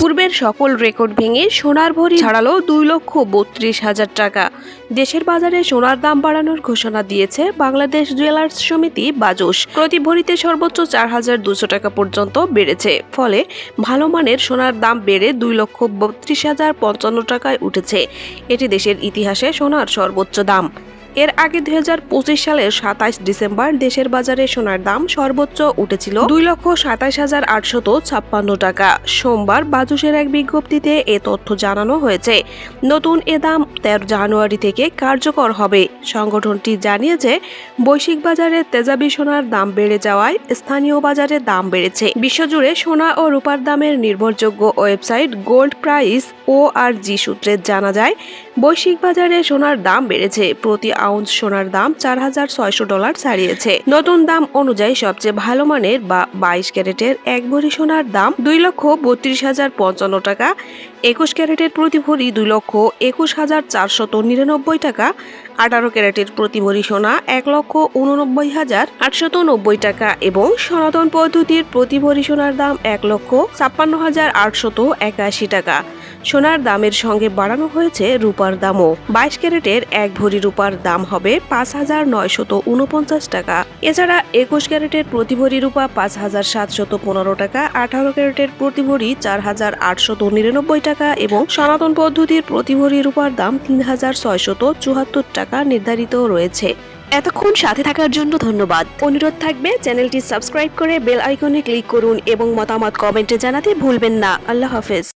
পূর্বের সকল রেকর্ড ভেঙে সোনার ভরি ছাড়ালো দুই লক্ষ বত্রিশ হাজার টাকা। দেশের বাজারে সোনার দাম বাড়ানোর ঘোষণা দিয়েছে বাংলাদেশ জুয়েলার্স সমিতি বাজুস প্রতি ভরিতে সর্বোচ্চ চার হাজার দুশো টাকা পর্যন্ত বেড়েছে। ফলে ভালো মানের সোনার দাম বেড়ে দুই লক্ষ বত্রিশ হাজার পঞ্চান্ন টাকায় উঠেছে। এটি দেশের ইতিহাসে সোনার সর্বোচ্চ দাম। এর আগে দুই হাজার পঁচিশ সালের সাতাইশ ডিসেম্বর দেশের বাজারে সোনার দাম সর্বোচ্চ উঠেছিল দুই লক্ষ সাতাইশ হাজার আটশত ছাপ্পান্ন টাকা। সোমবার বাজুসের এক বিজ্ঞপ্তিতে এ তথ্য জানানো হয়েছে। নতুন এ দাম তেরো জানুয়ারি থেকে কার্যকর হবে। সংগঠনটি জানিয়েছে, বৈশ্বিক বাজারে তেজাবি সোনার দাম বেড়ে যাওয়ায় স্থানীয় বাজারে দাম বেড়েছে। বিশ্বজুড়ে সোনা ও রূপার দামের নির্ভরযোগ্য website gold price O R G সূত্রে জানা যায়, বৈশ্বিক বাজারে সোনার দাম বেড়েছে। প্রতি আউন্স সোনার দাম চার হাজার ছয়শো ডলার ছাড়িয়েছে। নতুন দাম অনুযায়ী সবচেয়ে ভালো মানের বা বাইশ ক্যারেটের এক ভরি সোনার দাম দুই লক্ষ বত্রিশ হাজার পঞ্চান্ন টাকা, একুশ ক্যারেটের প্রতি ভরি দুই লক্ষ একুশ হাজার চারশত নিরানব্বই টাকা, আঠারো ক্যারেটের প্রতি ভরি সোনা এক লক্ষ উননব্বই হাজার আটশত নব্বই টাকা এবং সনাতন পদ্ধতির প্রতি ভরি সোনার দাম এক লক্ষ ছাপ্পান্ন হাজার আটশত একাশি টাকা। সোনার দামের সঙ্গে বাড়ানো হয়েছে রূপার দামও। বাইশ ক্যারেটের এক ভরি রূপার দাম হবে পাঁচ হাজার নয়শত উনপঞ্চাশ টাকা। এছাড়া একুশ ক্যারেটের প্রতি ভরি রূপা পাঁচ হাজার সাতশত পনেরো টাকা, আঠারো ক্যারেটের প্রতি ভরি চার হাজার আটশত নিরানব্বই টাকা এবং সনাতন পদ্ধতির প্রতি ভরি রূপার দাম তিন হাজার ছয়শত চুয়াত্তর টাকা নির্ধারিত রয়েছে। এতক্ষণ সাথে থাকার জন্য ধন্যবাদ। অনুরোধ থাকবে চ্যানেলটি সাবস্ক্রাইব করে বেল আইকনে ক্লিক করুন এবং মতামত কমেন্টে জানাতে ভুলবেন না। আল্লাহ হাফেজ।